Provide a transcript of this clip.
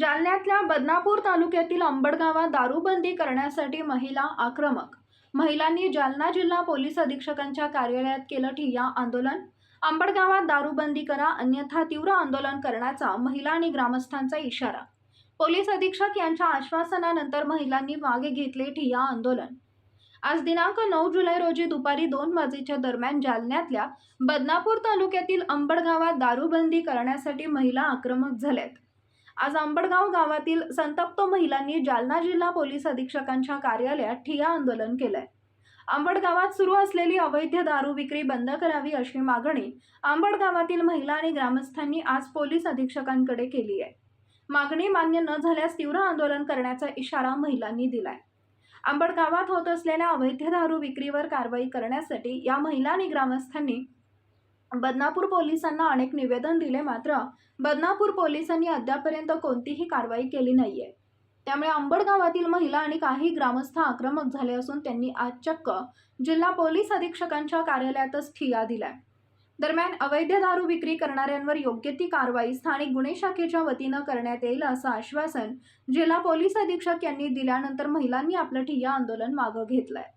जालन्यातल्या बदनापूर तालुक्यातील अंबडगावात दारूबंदी करण्यासाठी महिला आक्रमक. महिलांनी जालना जिल्हा पोलीस अधीक्षकांच्या कार्यालयात केलं ठिय्या आंदोलन. आंबडगावात दारूबंदी करा अन्यथा तीव्र आंदोलन करण्याचा महिला आणि ग्रामस्थांचा इशारा. पोलीस अधीक्षक यांच्या आश्वासनानंतर महिलांनी मागे घेतले ठिय्या आंदोलन. आज दिनांक नऊ जुलै रोजी दुपारी दोन वाजेच्या दरम्यान जालन्यातल्या बदनापूर तालुक्यातील अंबडगावात दारूबंदी करण्यासाठी महिला आक्रमक झाल्यात. आज आंबडगाव गावातील संतप्त महिलांनी जालना जिल्हा पोलीस अधीक्षकांच्या कार्यालयात ठिया आंदोलन केलंय. आंबडगावात सुरू असलेली अवैध दारू विक्री बंद करावी अशी मागणी आंबडगावातील महिला आणि ग्रामस्थांनी आज पोलीस अधीक्षकांकडे केली आहे. मागणी मान्य न झाल्यास तीव्र आंदोलन करण्याचा इशारा महिलांनी दिलाय. आंबडगावात होत असलेल्या अवैध दारू विक्रीवर कारवाई करण्यासाठी या महिला आणि ग्रामस्थांनी बदनापूर पोलिसांना अनेक निवेदन दिले मात्र बदनापूर पोलिसांनी अद्यापर्यंत कोणतीही कारवाई केली नाहीये. त्यामुळे अंबड गावातील महिला आणि काही ग्रामस्थ आक्रमक झाले असून त्यांनी आज चक्क जिल्हा पोलीस अधीक्षकांच्या कार्यालयातच ठिया दिलाय. दरम्यान अवैध दारू विक्री करणाऱ्यांवर योग्य ती कारवाई स्थानिक गुन्हे शाखेच्या वतीनं करण्यात येईल असं आश्वासन जिल्हा पोलीस अधीक्षक यांनी दिल्यानंतर महिलांनी आपलं ठिय्या आंदोलन मागं घेतलंय.